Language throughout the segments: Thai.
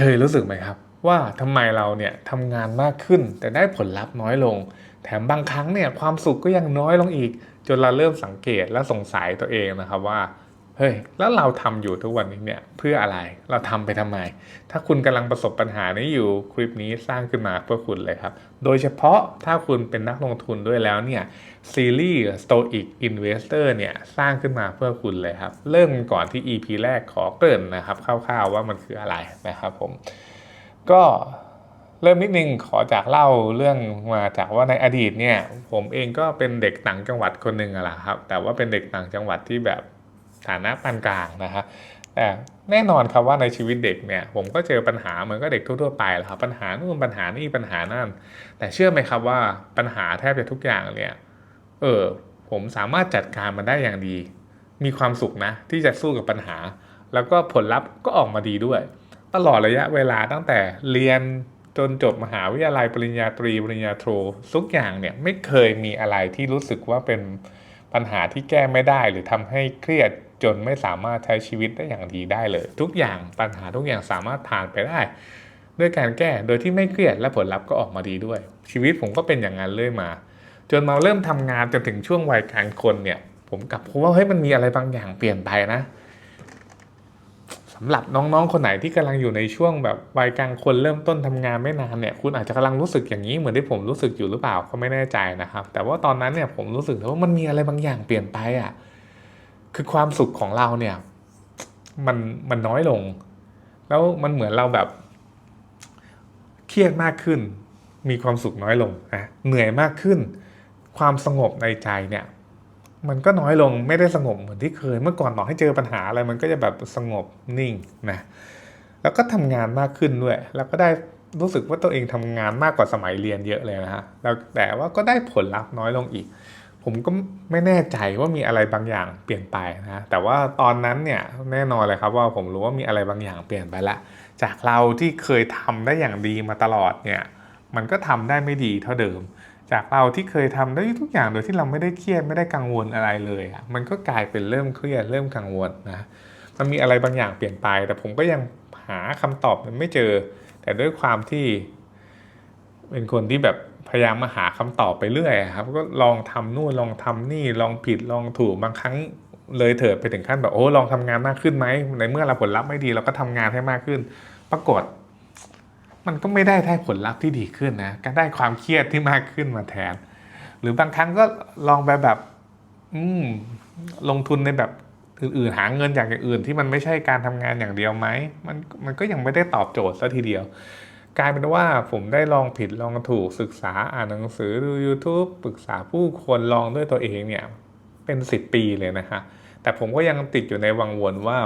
เคยรู้สึกไหมครับ ว่าทำไมเราเนี่ยทำงานมากขึ้น แต่ได้ผลลัพธ์น้อยลง แถมบางครั้งเนี่ยความสุขก็ยังน้อยลงอีก จนเราเริ่มสังเกตและสงสัยตัวเองนะครับว่า เฮ้ยแล้วเราทำอยู่ทุกวันนี้เนี่ยเพื่ออะไรเราทำไปทำไม ถ้าคุณกำลังประสบปัญหานี้อยู่คลิปนี้สร้างขึ้นมาเพื่อคุณเลยครับ โดยเฉพาะถ้าคุณเป็นนักลงทุนด้วยแล้วเนี่ยซีรีส์ Stoic Investor เนี่ยสร้างขึ้นมาเพื่อคุณเลยครับ เริ่มก่อนที่ EP แรกขอเกริ่นนะครับคร่าวๆว่ามันคืออะไรนะครับผมก็เริ่มนิดนึงขอจากเล่าเรื่องมาจากว่าในอดีตเนี่ยผมเองก็เป็นเด็กต่างจังหวัดคนหนึ่งอะล่ะครับ แต่ว่าเป็นเด็กต่างจังหวัดที่แบบ ฐานะปานกลางนะฮะแต่แน่นอนครับว่าในชีวิตเด็กเนี่ยผมก็เจอปัญหาเหมือนก็เด็กทั่วๆไปแหละครับปัญหานู่นปัญหานี่ปัญหานั่น แต่เชื่อไหมครับว่าปัญหาแทบจะทุกอย่างเนี่ยเออผมสามารถจัดการมันได้อย่างดี มีความสุขนะ ที่จะสู้กับปัญหา แล้วก็ผลลัพธ์ก็ออกมาดีด้วย ตลอดระยะเวลาตั้งแต่เรียนจนจบมหาวิทยาลัยปริญญาตรีปริญญาโททุกอย่างเนี่ยไม่เคยมีอะไรที่รู้สึกว่าเป็นปัญหาที่แก้ไม่ได้หรือทำให้เครียด จนไม่สามารถใช้ชีวิตได้อย่างดีได้เลย ทุกอย่างปัญหาทุกอย่างสามารถผ่านไปได้ ด้วยการแก้โดยที่ไม่เครียดและผลลัพธ์ก็ออกมาดีด้วย ชีวิตผมก็เป็นอย่างนั้นเรื่อยมา จนมาเริ่มทำงานจนถึงช่วงวัยกลางคนเนี่ย ผมกลับพบว่าเฮ้ยมันมีอะไรบางอย่างเปลี่ยนไปนะสำหรับน้องๆ คนไหนที่กำลังอยู่ในช่วงแบบวัยกลางคนเริ่มต้นทำงานไม่นานเนี่ย คุณอาจจะกำลังรู้สึกอย่างนี้เหมือนที่ผมรู้สึกอยู่หรือเปล่าก็ไม่แน่ใจนะครับ แต่ว่าตอนนั้นเนี่ยผมรู้สึกว่ามันมีอะไรบางอย่างเปลี่ยนไปอะ คือความสุขของเราเนี่ย มันมันน้อยลง แล้วมันเหมือนเราแบบ เครียดมากขึ้น มีความสุขน้อยลงนะเหนื่อยมากขึ้น ความสงบในใจเนี่ย มันก็น้อยลงไม่ได้สงบเหมือนที่เคย เมื่อก่อนต่อให้เจอปัญหาอะไร มันก็จะแบบสงบนิ่งนะแล้วก็ทำงานมากขึ้นด้วย แล้วก็ได้รู้สึกว่าตัวเองทำงานมากกว่าสมัยเรียนเยอะเลยนะฮะแล้วแต่ว่าก็ได้ผลลัพธ์น้อยลงอีก ผมก็ไม่แน่ใจว่ามีอะไรบางอย่างเปลี่ยนไปนะแต่ว่าตอนนั้นเนี่ยแน่นอนเลยครับว่าผมรู้ว่ามีอะไรบางอย่างเปลี่ยนไปละ จากเราที่เคยทำได้อย่างดีมาตลอดเนี่ยมันก็ทำได้ไม่ดีเท่าเดิม จากเราที่เคยทำได้ทุกอย่างโดยที่เราไม่ได้เครียดไม่ได้กังวลอะไรเลยอะมันก็กลายเป็นเริ่มเครียดเริ่มกังวลนะมันมีอะไรบางอย่างเปลี่ยนไป แต่ผมก็ยังหาคำตอบมันไม่เจอ แต่ด้วยความที่เป็นคนที่แบบ พยายามมาหาคำตอบไปเรื่อยครับ ก็ลองทำนู่นลองทำนี่ลองผิดลองถูกบางครั้งเลยเถิดไปถึงขั้นแบบโอ้ลองทำงานมากขึ้นไหมในเมื่อเราผลลัพธ์ไม่ดีเราก็ทำงานให้มากขึ้น ปรากฏ มันก็ไม่ได้ได้ผลลัพธ์ที่ดีขึ้นนะก็ได้ความเครียดที่มากขึ้นมาแทน หรือบางครั้งก็ลองไปแบบ อืมลงทุนในแบบอื่นๆหาเงินอย่างอื่นที่มันไม่ใช่การทำงานอย่างเดียวไหมมันมันก็ยังไม่ได้ตอบโจทย์ซะทีเดียว กลายเป็นว่าผมได้ลองผิดลองถูกศึกษาอ่านหนังสือดู YouTube ปรึกษาผู้คนลองด้วยตัวเองเนี่ยเป็นสิบปีเลยนะฮะแต่ผมก็ยังติดอยู่ในวังวนว่า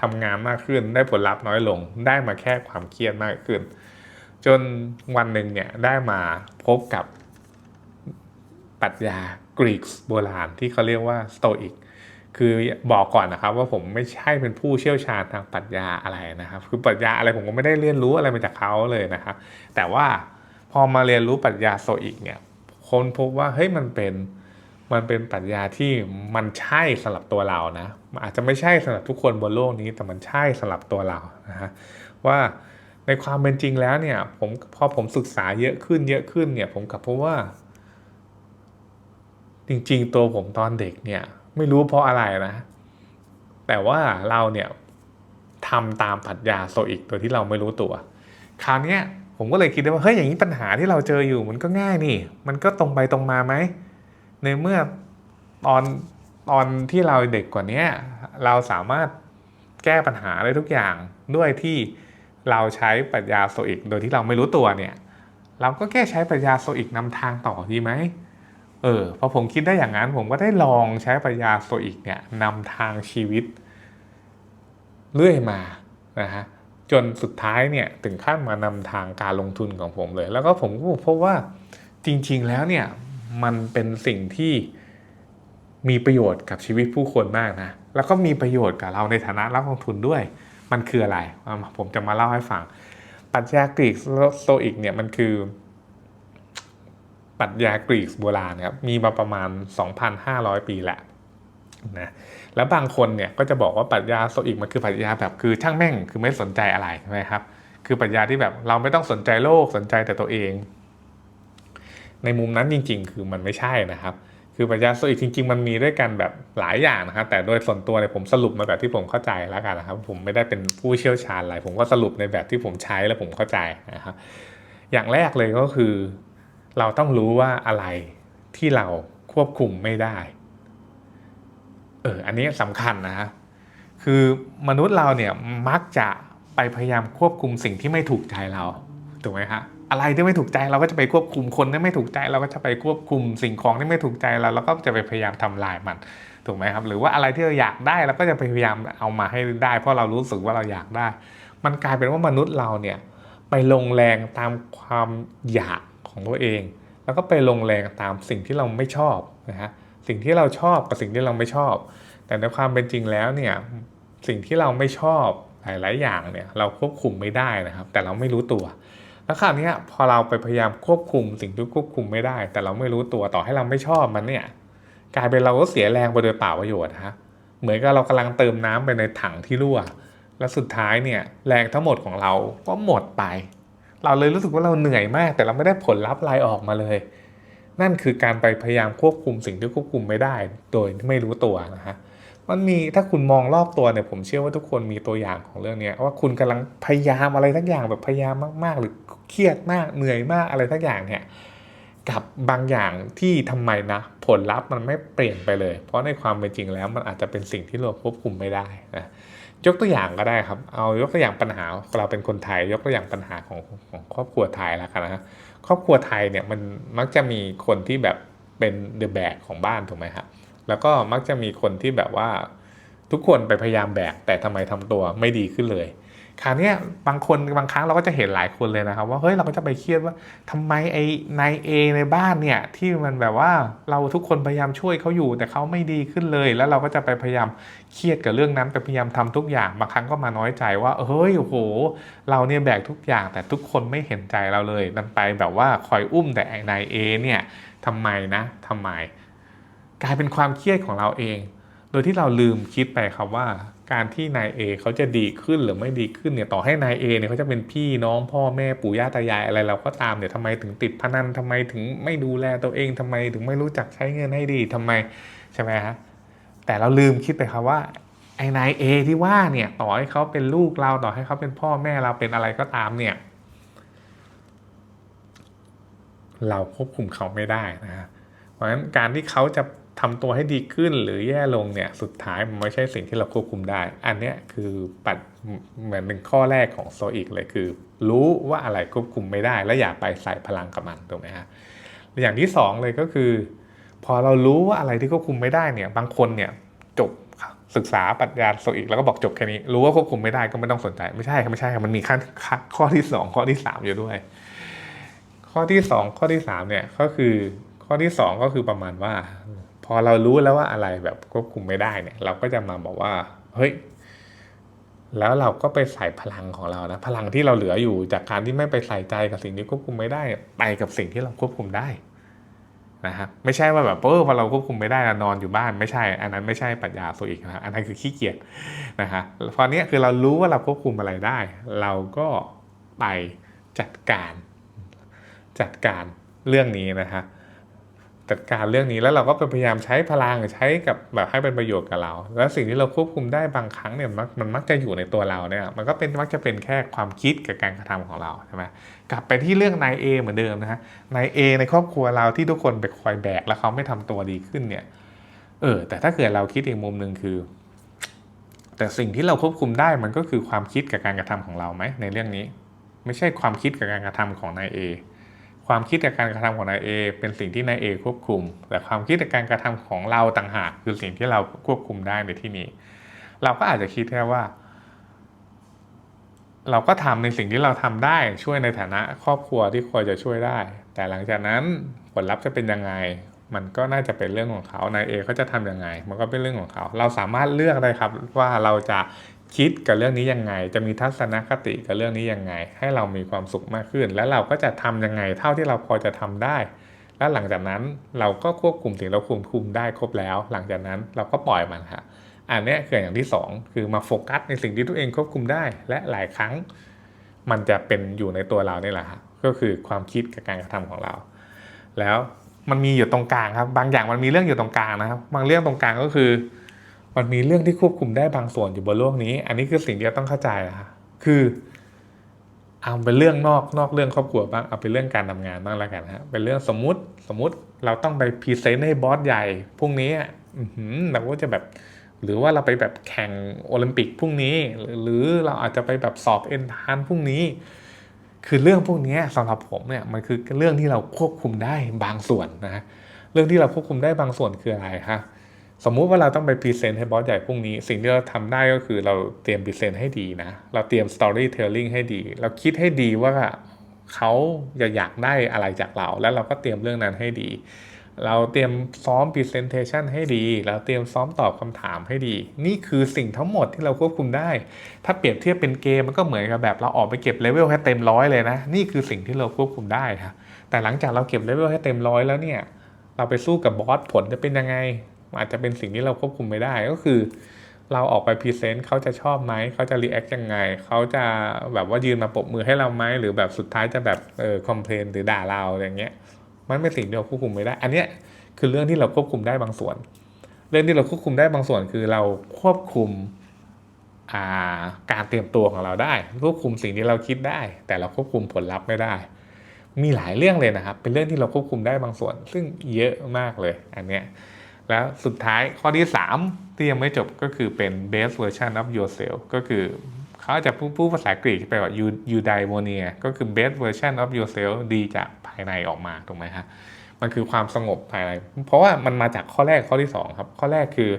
ทำงานมากขึ้นได้ผลลัพธ์น้อยลง ได้มาแค่ความเครียดมากขึ้น จนวันหนึ่งเนี่ยได้มาพบกับปรัชญากรีกโบราณที่เขาเรียกว่าสโตอิก คือบอกก่อนนะครับว่าผมไม่ใช่เป็นผู้เชี่ยวชาญทางปรัชญาอะไรนะครับ คือปรัชญาอะไรผมก็ไม่ได้เรียนรู้อะไรมาจากเขาเลยนะครับ แต่ว่าพอมาเรียนรู้ปรัชญาโตอิกเนี่ยค้นพบว่าเฮ้ยมันเป็นมันเป็นปรัชญาที่มันใช่สำหรับตัวเรานะอาจจะไม่ใช่สำหรับทุกคนบนโลกนี้แต่มันใช่สำหรับตัวเรานะฮะว่าในความเป็นจริงแล้วเนี่ยผมพอผมศึกษาเยอะขึ้นเยอะขึ้นเนี่ยผมกลับพบว่า จริง ๆ ตัวผมตอนเด็กเนี่ย ไม่รู้เพราะอะไรนะ แต่ว่าเราเนี่ยทำตามปรัชญาโซอิกโดยที่เราไม่รู้ตัว คราวนี้ผมก็เลยคิดได้ว่าเฮ้ยอย่างนี้ปัญหาที่เราเจออยู่มันก็ง่ายนี่ มันก็ตรงไปตรงมาไหมในเมื่อตอนตอนที่เราเด็กกว่านี้เราสามารถแก้ปัญหาได้ทุกอย่างด้วยที่เราใช้ปรัชญาโซอิก โดยที่เราไม่รู้ตัวเนี่ย เราก็แค่ใช้ปรัชญาโซอิกนำทางต่อดีไหม เออพอผมคิดได้อย่างนั้นผมก็ได้ลองใช้ปรัชญาโตอิกเนี่ยนำทางชีวิต เรื่อยมานะฮะจนสุดท้ายเนี่ยถึงขั้นมานำทางการลงทุนของผมเลย แล้วก็ผมก็พบว่าจริง ๆ แล้วเนี่ยมันเป็นสิ่งที่มีประโยชน์กับชีวิตผู้คนมากนะ แล้วก็มีประโยชน์กับเราในฐานะนักลงทุนด้วย มันคืออะไรอะผมจะมาเล่าให้ฟังปรัชญากรีกโตอิกเนี่ยมันคือ ปรัชญากรีกโบราณครับมีมาประมาณ 2,500 ปีแหละนะแล้วบางคนเนี่ยก็จะบอกว่าปรัชญาโซอิกมันคือปรัชญาแบบคือช่างแม่งคือไม่สนใจอะไรใช่ไหมครับคือปรัชญาที่แบบเราไม่ต้องสนใจโลกสนใจแต่ตัวเอง ในมุมนั้นจริง ๆ คือมันไม่ใช่นะครับ คือปรัชญาโซอิกจริง ๆ มันมีด้วยกันแบบหลายอย่างนะครับแต่โดยส่วนตัวเนี่ยผมสรุปมาแบบที่ผมเข้าใจแล้วกันนะครับ ผมไม่ได้เป็นผู้เชี่ยวชาญอะไรผมก็สรุปในแบบที่ผมใช้แล้วผมเข้าใจนะครับอย่างแรกเลยก็คือ เราต้องรู้ว่าอะไรที่เราควบคุมไม่ได้ เออ อันนี้สำคัญนะคือมนุษย์เราเนี่ยมักจะไปพยายามควบคุมสิ่งที่ไม่ถูกใจเราถูกไหมฮะอะไรที่ไม่ถูกใจเราก็จะไปควบคุมคนที่ไม่ถูกใจ เราก็จะไปควบคุมสิ่งของที่ไม่ถูกใจเราเราก็จะไปพยายามทำลายมันถูกไหมครับหรือว่าอะไรที่เราอยากได้เราก็จะพยายามเอามาให้ได้ เพราะเรารู้สึกว่าเราอยากได้ มันกลายเป็นว่ามนุษย์เราเนี่ยไปลงแรงตามความอยาก ของตัวเอง แล้วก็ไปลงแรงตามสิ่งที่เราไม่ชอบนะฮะสิ่งที่เราชอบกับสิ่งที่เราไม่ชอบ แต่ในความเป็นจริงแล้วเนี่ยสิ่งที่เราไม่ชอบหลาย ๆ อย่างเนี่ยเราควบคุมไม่ได้นะครับ แต่เราไม่รู้ตัว แล้วคราวนี้พอเราไปพยายามควบคุมสิ่งที่ควบคุมไม่ได้ แต่เราไม่รู้ตัวต่อให้เราไม่ชอบมันเนี่ยกลายเป็นเราก็เสียแรงไปโดยเปล่าประโยชน์ฮะเหมือนกับเรากำลังเติมน้ำไปในถังที่รั่ว แล้วสุดท้ายเนี่ยแรงทั้งหมดของเราก็หมดไป เราเลยรู้สึกว่าเราเหนื่อยมาก แต่เราไม่ได้ผลลัพธ์อะไรออกมาเลย นั่นคือการไปพยายามควบคุมสิ่งที่ควบคุมไม่ได้ โดยไม่รู้ตัวนะฮะมันมีถ้าคุณมองรอบตัวเนี่ยผมเชื่อว่าทุกคนมีตัวอย่างของเรื่องนี้ว่าคุณกำลังพยายามอะไรทักอย่างแบบพยายามมากๆ หรือเครียดมากเหนื่อยมากอะไรทักอย่างเนี่ยกับบางอย่างที่ทำไมนะ ผลลัพธ์มันไม่เปลี่ยนไปเลย เพราะในความเป็นจริงแล้วมันอาจจะเป็นสิ่งที่เราควบคุมไม่ได้นะ ยกตัวอย่างก็ได้ครับ เอายกตัวอย่างปัญหาเราเป็นคนไทย ยกตัวอย่างปัญหาของของครอบครัวไทยแล้วกันนะครอบครัวไทยเนี่ยมันมักจะมีคนที่แบบเป็นเดอะแบกของบ้านถูกไหมครับแล้วก็มักจะมีคนที่แบบว่าทุกคนไปพยายามแบกแต่ทำไมทำตัวไม่ดีขึ้นเลย คราวนี้บางคนบางครั้งเราก็จะเห็นหลายคนเลยนะครับ ว่าเฮ้ยเราก็จะไปเครียดว่าทำไมไอ้นายเอในบ้านเนี่ยที่มันแบบว่าเราทุกคนพยายามช่วยเขาอยู่ แต่เขาไม่ดีขึ้นเลย แล้วเราก็จะไปพยายามเครียดกับเรื่องนั้นไปพยายามทำทุกอย่างบางครั้งก็มาน้อยใจว่าเฮ้ยโห เราเนี่ยแบกทุกอย่างแต่ทุกคนไม่เห็นใจเราเลยนันไปแบบว่าคอยอุ้มแต่นายเอเนี่ยทำไมนะทำไม กลายเป็นความเครียดของเราเอง โดยที่เราลืมคิดไปครับว่า การที่นายเอเขาจะดีขึ้นหรือไม่ดีขึ้นเนี่ยต่อให้นายเอเนี่ยเขาจะเป็นพี่น้องพ่อแม่ปู่ย่าตายายอะไรเราก็ตามเนี่ยทำไมถึงติดพนันทำไมถึงไม่ดูแลตัวเองทำไมถึงไม่รู้จักใช้เงินให้ดีทำไมใช่ไหมฮะแต่เราลืมคิดไปครับว่าไอ้นายเอที่ว่าเนี่ยต่อให้เขาเป็นลูกเราต่อให้เขาเป็นพ่อแม่เราเป็นอะไรก็ตามเนี่ยเราควบคุมเขาไม่ได้นะฮะเพราะฉะนั้นการที่เขาจะ ทำตัวให้ดีขึ้นหรือแย่ลงเนี่ยสุดท้ายมันไม่ใช่สิ่งที่เราควบคุมได้ อันนี้คือปัดเหมือนเป็นข้อแรกของโซอิกเลยคือ รู้ว่าอะไรควบคุมไม่ได้ และอย่าไปใส่พลังกับมันถูกไหมฮะอย่างที่สองเลยก็คือ พอเรารู้ว่าอะไรที่ควบคุมไม่ได้เนี่ยบางคนเนี่ยจบศึกษาปรัชญาโซอิกแล้วก็บอกจบแค่นี้ รู้ว่าควบคุมไม่ได้ก็ไม่ต้องสนใจไม่ใช่ครับไม่ใช่ครับมันมีขั้นข้อที่สองข้อที่สามอยู่ด้วย ข้อที่สองข้อที่สามเนี่ยก็คือข้อที่สองก็คือประมาณว่า พอเรารู้แล้วว่าอะไรแบบควบคุมไม่ได้เนี่ย เราก็จะมาบอกว่าเฮ้ยแล้วเราก็ไปใส่พลังของเรานะพลังที่เราเหลืออยู่จากการที่ไม่ไปใส่ใจกับสิ่งที่ควบคุมไม่ได้ ไปกับสิ่งที่เราควบคุมได้นะครับไม่ใช่ว่าแบบเออพอเราควบคุมไม่ได้นอนอยู่บ้านไม่ใช่ อันนั้นไม่ใช่ปรัชญาโซอิกนะอันนั้นคือขี้เกียจนะฮะพอเนี้ยคือเรารู้ว่าเราควบคุมอะไรได้ เราก็ไปจัดการ จัดการเรื่องนี้นะฮะ จัดการเรื่องนี้แล้วเราก็พยายามใช้พลังใช้กับแบบให้เป็นประโยชน์กับเรา แล้วสิ่งที่เราควบคุมได้บางครั้งเนี่ยมันมันมักจะอยู่ในตัวเราเนี่ยมันก็เป็นมักจะเป็นแค่ความคิดกับการกระทำของเราใช่ไหมกลับไปที่เรื่องนายเอเหมือนเดิมนะฮะนายเอในครอบครัวเราที่ทุกคนไปคอยแบกแล้วเขาไม่ทำตัวดีขึ้นเนี่ยเออแต่ถ้าเกิดเราคิดอีกมุมหนึ่งคือ แต่สิ่งที่เราควบคุมได้มันก็คือความคิดกับการกระทำของเราไหมในเรื่องนี้ ไม่ใช่ความคิดกับการกระทำของนายเอ ความคิดกับการกระทำของนายเอเป็นสิ่งที่นายเอควบคุม แต่ความคิดกับการกระทำของเราต่างหากคือสิ่งที่เราควบคุมได้ในที่นี้ เราก็อาจจะคิดแค่ว่า เราก็ทำในสิ่งที่เราทำได้ช่วยในฐานะครอบครัวที่ควรจะช่วยได้ แต่หลังจากนั้นผลลัพธ์จะเป็นยังไง มันก็น่าจะเป็นเรื่องของเขานายเอเขาจะทำยังไง มันก็เป็นเรื่องของเขา เราสามารถเลือกได้ครับว่าเราจะ คิดกับเรื่องนี้ยังไง จะมีทัศนคติกับเรื่องนี้ยังไง ให้เรามีความสุขมากขึ้น และเราก็จะทำยังไงเท่าที่เราพอจะทำได้ แล้วหลังจากนั้นเราก็ควบคุมสิ่งเราควบคุมได้ครบแล้ว หลังจากนั้นเราก็ปล่อยมันฮะอันนี้คืออย่างที่สองคือมาโฟกัสในสิ่งที่ตัวเองควบคุมได้ และหลายครั้ง มันจะเป็นอยู่ในตัวเรานี่แหละฮะก็คือความคิดกับการกระทำของเรา แล้วมันมีอยู่ตรงกลางครับ บางอย่างมันมีเรื่องอยู่ตรงกลางนะครับ บางเรื่องตรงกลางก็คือ มันมีเรื่องที่ควบคุมได้บางส่วนอยู่บนโลกนี้ อันนี้คือสิ่งที่เราต้องเข้าใจนะฮะคือเอาเป็นเรื่องนอกนอกเรื่องครอบครัวบ้างเอาเป็นเรื่องการทำงานบ้างแล้วกันฮะเป็นเรื่องสมมุติสมมุติเราต้องไปพรีเซนต์ให้บอสใหญ่พรุ่งนี้อะอื้อหือเราก็จะแบบหรือว่าเราไปแบบแข่งโอลิมปิกพรุ่งนี้ หรือเราอาจจะไปแบบสอบเอ็นทานพรุ่งนี้ คือเรื่องพวกนี้สำหรับผมเนี่ยมันคือเรื่องที่เราควบคุมได้บางส่วนนะฮะเรื่องที่เราควบคุมได้บางส่วนคืออะไรฮะ สมมุติว่าเราต้องไปพรีเซนต์ให้บอสใหญ่พรุ่งนี้ สิ่งที่เราทำได้ก็คือเราเตรียมพรีเซนต์ให้ดีนะ เราเตรียมสตอรี่เทลลิ่งให้ดี เราคิดให้ดีว่าเขาจะอยากได้อะไรจากเรา แล้วเราก็เตรียมเรื่องนั้นให้ดี เราเตรียมซ้อม Presentation ให้ดี เราเตรียมซ้อมตอบคำถามให้ดี นี่คือสิ่งทั้งหมดที่เราควบคุมได้ ถ้าเปรียบเทียบเป็นเกมมันก็เหมือนกับแบบเราออกไปเก็บเลเวลให้เต็มร้อยเลยนะ นี่คือสิ่งที่เราควบคุมได้ครับแต่หลังจากเราเก็บเลเวลให้เต็มร้อยแล้วเนี่ยเราไปสู้กับบอสผลจะเป็นยังไง อาจจะเป็นสิ่งที่เราควบคุมไม่ได้ก็คือ เราออกไปพรีเซนต์เขาจะชอบไหมเขาจะรีแอคยังไงเขาจะแบบว่ายืนมาปรบมือให้เราไหมหรือแบบสุดท้ายจะแบบเออคอมเพลนหรือด่าเราอย่างเงี้ย มันเป็นสิ่งที่เราควบคุมไม่ได้ อันเนี้ยคือเรื่องที่เราควบคุมได้บางส่วน เรื่องที่เราควบคุมได้บางส่วนคือเราควบคุมาการเตรียมตัวของเราได้ ควบคุมสิ่งที่เราคิดได้ แต่เราควบคุมผลลัพธ์ไม่ได้ มีหลายเรื่องเลยนะครับ เป็นเรื่องที่เราควบคุมได้บางส่วน ซึ่งเยอะมากเลย อันเนี้ย แล้วสุดท้ายข้อที่ 3 ที่ยังไม่จบก็คือเป็น best version of yourself ก็คือเขาจะพูดพูดภาษากรีกไปว่า you eudaimonia ก็คือ best version of yourself ดีจากภายในออกมาถูกไหมฮะมันคือความสงบภายใน เพราะว่ามันมาจากข้อแรกข้อที่ 2 ครับ ข้อแรกคือ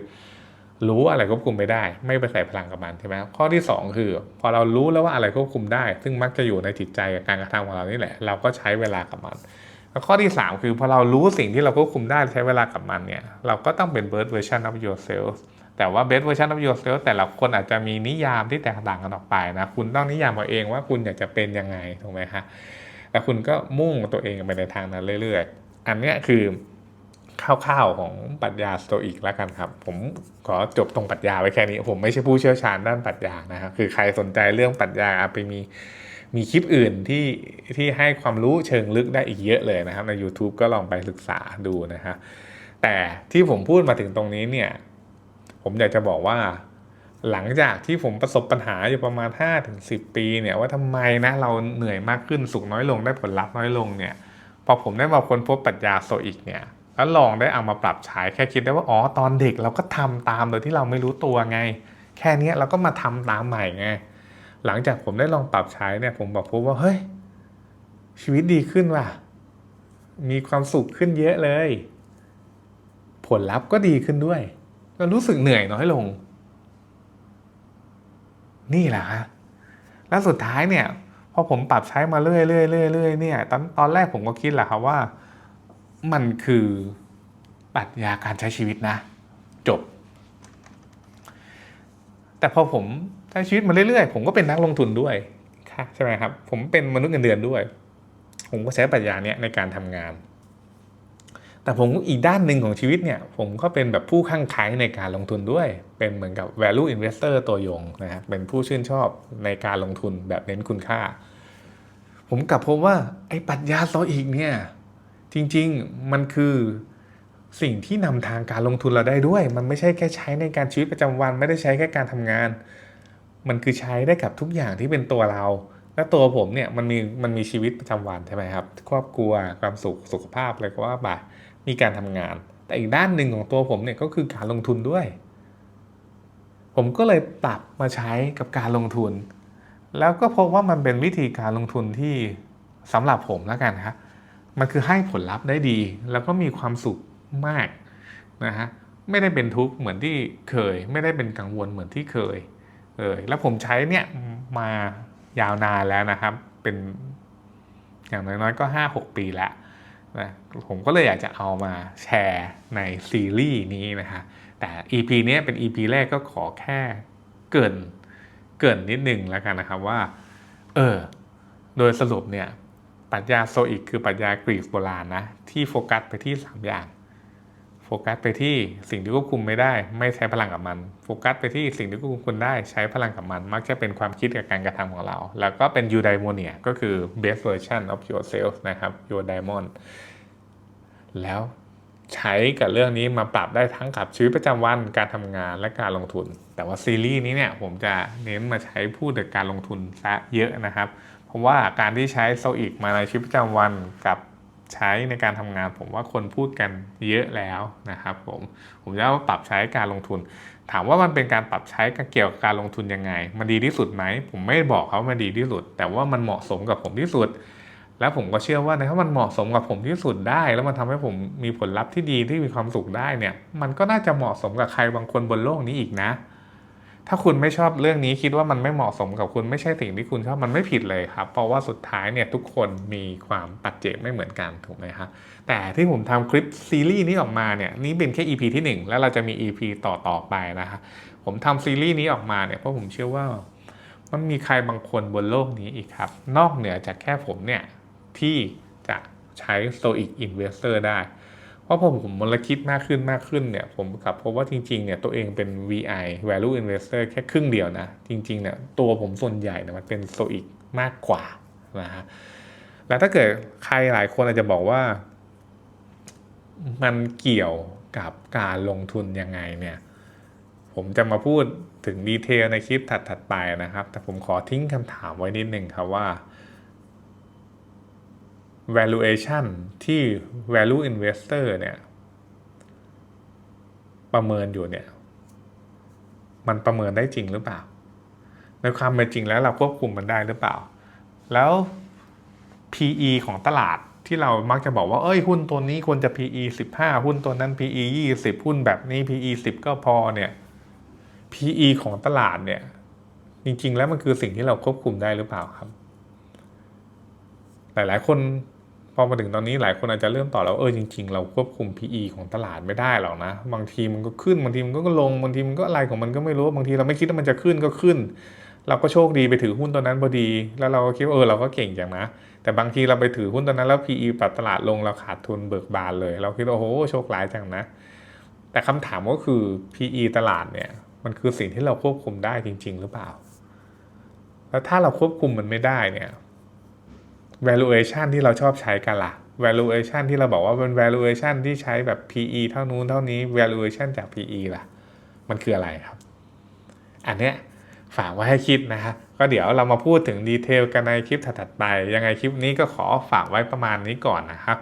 รู้อะไรควบคุมไม่ได้ ไม่ไปใส่พลังกับมันใช่ไหมข้อที่ 2 คือ พอเรารู้แล้วว่าอะไรควบคุมได้ ซึ่งมักจะอยู่ในจิตใจกับการกระทำของเรานี่แหละ เราก็ใช้เวลากับมัน แล้วข้อที่ 3 คือพอเรารู้สิ่งที่เราควบคุมได้ใช้เวลากับมันเนี่ย เราก็ต้องเป็น best version of yourself แต่ว่า best version of yourself แต่ละคนอาจจะมีนิยามที่แตกต่างกันออกไปนะ คุณต้องนิยามเอาเองว่าคุณอยากจะเป็นยังไงถูกไหมฮะแล้วคุณก็มุ่งตัวเองไปในทางนั้นเรื่อยๆ อันนี้คือคร่าวๆของปรัชญาสโตอิกแล้วกันครับ ผมขอจบตรงปรัชญาไว้แค่นี้ ผมไม่ใช่ผู้เชี่ยวชาญด้านปรัชญานะครับคือใครสนใจเรื่องปรัชญาไปมี มีคลิปอื่นที่ที่ให้ความรู้เชิงลึกได้อีกเยอะเลยนะครับใน YouTube ก็ลองไปศึกษาดูนะฮะแต่ที่ผมพูดมาถึงตรงนี้เนี่ย ผมอยากจะบอกว่า หลังจากที่ผมประสบปัญหาอยู่ประมาณ 5-10 ปีเนี่ยว่าทำไมนะเราเหนื่อยมากขึ้นสุขน้อยลงได้ผลลัพธ์น้อยลงเนี่ยพอผมได้มาค้นพบปรัชญาโซอิกเนี่ยแล้วลองได้เอามาปรับใช้แค่คิดได้ว่าอ๋อตอนเด็กเราก็ทำตามโดยที่เราไม่รู้ตัวไง แค่นี้เราก็มาทำตามใหม่ไง หลังจากผมได้ลองปรับใช้เนี่ยผมบอกพบว่าเฮ้ยชีวิตดีขึ้นว่ะ มีความสุขขึ้นเยอะเลย ผลลัพธ์ก็ดีขึ้นด้วย ก็รู้สึกเหนื่อยน้อยลง นี่แหละฮะแล้วสุดท้ายเนี่ยพอผมปรับใช้มาเรื่อยๆเรื่อยๆเรื่อยเนี่ยตอนตอนแรกผมก็คิดแหละครับว่า มันคือปรัชญาการใช้ชีวิตนะ จบ แต่พอผม ใช้ชีวิตมาเรื่อยๆ ผมก็เป็นนักลงทุนด้วยค่ะใช่ไหมครับ ผมเป็นมนุษย์เงินเดือนด้วย ผมก็ใช้ปรัชญาเนี้ยในการทำงาน แต่ผมอีกด้านหนึ่งของชีวิตเนี่ย ผมก็เป็นแบบผู้ข้างไคล้ในการลงทุนด้วย เป็นเหมือนกับ value investor ตัวยงนะครับเป็นผู้ชื่นชอบในการลงทุนแบบเน้นคุณค่า ผมกลับพบว่าไอ้ปรัชญาโซอีกเนี่ยจริงๆมันคือสิ่งที่นำทางการลงทุนเราได้ด้วย มันไม่ใช่แค่ใช้ในการชีวิตประจำวัน ไม่ได้ใช้แค่การทำงาน มันคือใช้ได้กับทุกอย่างที่เป็นตัวเรา และตัวผมเนี่ยมันมีมันมีชีวิตประจำวันใช่ไหมครับ ครอบครัวความสุขสุขภาพอะไรก็ว่าไปมีการทำงาน แต่อีกด้านหนึ่งของตัวผมเนี่ยก็คือการลงทุนด้วย ผมก็เลยปรับมาใช้กับการลงทุน แล้วก็พบว่ามันเป็นวิธีการลงทุนที่สำหรับผมแล้วกันครับมันคือให้ผลลัพธ์ได้ดี แล้วก็มีความสุขมากนะฮะไม่ได้เป็นทุกข์เหมือนที่เคย ไม่ได้เป็นกังวลเหมือนที่เคย เออแล้วผมใช้เนี่ยมายาวนานแล้วนะครับ เป็นอย่างน้อยๆก็ห้าหกปีแล้วนะผมก็เลยอยากจะเอามาแชร์ในซีรีส์นี้นะฮะแต่ EP นี้เป็น EP แรกก็ขอแค่เกินเกินนิดนึงแล้วกันนะครับว่า เออ โดยสรุปเนี่ยปรัชญาโซอิกคือปรัชญากรีกโบราณนะ ที่โฟกัสไปที่ 3 อย่าง ฟกัสไปที่สิ่งที่ควบคุมไม่ได้ ไม่ใช้พลังกับมัน โฟกัสไปที่สิ่งที่ควบคุมคุณได้ใช้พลังกับมัน มักจะเป็นความคิดกับการกระทำของเรา แล้วก็เป็น eudaimonia ก็คือ best version of yourself นะครับ eudaimon แล้วใช้กับเรื่องนี้มาปรับได้ทั้งกับชีวิตประจำวันการทำงานและการลงทุน แต่ว่าซีรีส์นี้เนี่ยผมจะเน้นมาใช้พูดถึงการลงทุนซะเยอะนะครับ เพราะว่าการที่ใช้โซอิกมาในชีวิตประจำวันกับ ใช้ในการทำงาน ผมว่าคนพูดกันเยอะแล้วนะครับผมผมจะเอาปรับใช้การลงทุน ถามว่ามันเป็นการปรับใช้กเกี่ยวกับการลงทุนยังไง มันดีที่สุดไหม ผมไม่บอกเขาว่ามันดีที่สุด แต่ว่ามันเหมาะสมกับผมที่สุด แล้วผมก็เชื่อว่าถ้ามันเหมาะสมกับผมที่สุดได้ แล้วมันทำให้ผมมีผลลัพธ์ที่ดีที่มีความสุขได้เนี่ย มันก็น่าจะเหมาะสมกับใครบางคนบนโลกนี้อีกนะ ถ้าคุณไม่ชอบเรื่องนี้คิดว่ามันไม่เหมาะสมกับคุณไม่ใช่สิ่งที่คุณชอบมันไม่ผิดเลยครับ เพราะว่าสุดท้ายเนี่ยทุกคนมีความปัจเจกไม่เหมือนกันถูกไหมครับแต่ที่ผมทำคลิปซีรีส์นี้ออกมาเนี่ยนี่เป็นแค่ EP ที่ 1 แล้วเราจะมี EP ต่อต่อไปนะครับผมทำซีรีส์นี้ออกมาเนี่ยเพราะผมเชื่อว่ามันมีใครบางคนบนโลกนี้อีกครับ นอกเหนือจากแค่ผมเนี่ยที่จะใช้ Stoic Investor ได้ เพราะพอผมมลคิดมากขึ้นมากขึ้นเนี่ยผมกลับพบว่าจริงๆเนี่ยตัวเองเป็น VI Value Investor แค่ครึ่งเดียวนะ จริงๆเนี่ยตัวผมส่วนใหญ่เนี่ยมันเป็น Stoic มากกว่านะฮะแล้วถ้าเกิดใครหลายคนอาจจะบอกว่า มันเกี่ยวกับการลงทุนยังไงเนี่ยผมจะมาพูดถึงดีเทลในคลิปถัดๆไปนะครับ แต่ผมขอทิ้งคำถามไว้นิดหนึ่งครับว่า valuation ที่ value investor เนี่ยประเมินอยู่เนี่ยมันประเมินได้จริงหรือเปล่า ในความเป็นจริงแล้วเราควบคุมมันได้หรือเปล่า แล้ว PE ของตลาดที่เรามักจะบอกว่า เอ้ย หุ้นตัวนี้ควรจะ PE 15 หุ้นตัวนั้น PE 20 หุ้นแบบนี้ PE 10 ก็พอเนี่ย PE ของตลาดเนี่ย จริง ๆ แล้วมันคือสิ่งที่เราควบคุมได้หรือเปล่าครับ หลาย ๆ คน พอมาถึงตอนนี้หลายคนอาจจะเริ่มต่อแล้วเออจริง ๆ เราควบคุม PE ของตลาดไม่ได้หรอกนะ บางทีมันก็ขึ้นบางทีมันก็ลงบางทีมันก็อะไรของมันก็ไม่รู้บางทีเราไม่คิดว่ามันจะขึ้นก็ขึ้น เราก็โชคดีไปถือหุ้นตัวนั้นพอดี แล้วเราก็คิดว่าเออเราก็เก่งอย่างนะ แต่บางทีเราไปถือหุ้นตัวนั้นแล้ว PE ปรับตลาดลงเราขาดทุนเบิกบานเลย เราคิดว่าโอ้โหโชคร้ายจังนะ แต่คำถามก็คือ PE ตลาดเนี่ยมันคือสิ่งที่เราควบคุมได้จริง ๆ หรือเปล่า แล้วถ้าเราควบคุมมันไม่ได้เนี่ย valuation ที่เราชอบใช้กันละ่ะ valuation ที่เราบอกว่าเป็น valuation ที่ใช้แบบ PE เท่านู้นเท่านี้ valuation จาก PE ล่ะ มันคืออะไรครับ อันเนี้ยฝากไว้ให้คิดนะฮะก็เดี๋ยวเรามาพูดถึงดีเทลกันในคลิปถัดๆไป ยังไงคลิปนี้ก็ขอฝากไว้ประมาณนี้ก่อนนะครับ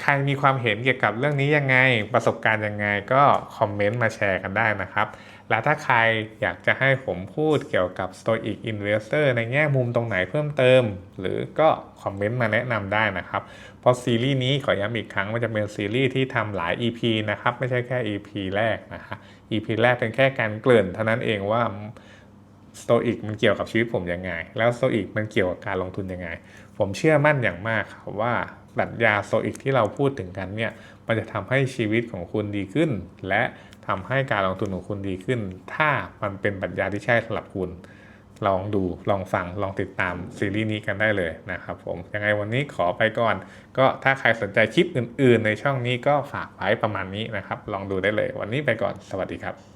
ใครมีความเห็นเกี่ยวกับเรื่องนี้ยังไง ประสบการณ์ยังไงก็คอมเมนต์มาแชร์กันได้นะครับ และถ้าใครอยากจะให้ผมพูดเกี่ยวกับ Stoic Investor ในแง่มุมตรงไหนเพิ่มเติม หรือก็คอมเมนต์มาแนะนำได้นะครับ เพราะซีรีส์นี้ขอย้ำอีกครั้งมันจะเป็นซีรีส์ที่ทำหลาย EP นะครับ ไม่ใช่แค่ EP แรกนะฮะ EP แรกเป็นแค่การเกริ่นเท่านั้นเองว่าสโตอิกมันเกี่ยวกับชีวิตผมยังไง แล้วสโตอิกมันเกี่ยวกับการลงทุนยังไง ผมเชื่อมั่นอย่างมากครับว่าปรัชญาสโตอิกที่เราพูดถึงกันเนี่ย มันจะทำให้ชีวิตของคุณดีขึ้น และ ทำให้การลงทุนของคุณดีขึ้น ถ้ามันเป็นปรัชญาที่ใช่สำหรับคุณ ลองดูลองฟังลองติดตามซีรีส์นี้กันได้เลยนะครับผมยังไงวันนี้ขอไปก่อน ก็ถ้าใครสนใจคลิปอื่น ๆ ในช่องนี้ก็ฝากไว้ประมาณนี้นะครับ ลองดูได้เลย วันนี้ไปก่อนสวัสดีครับ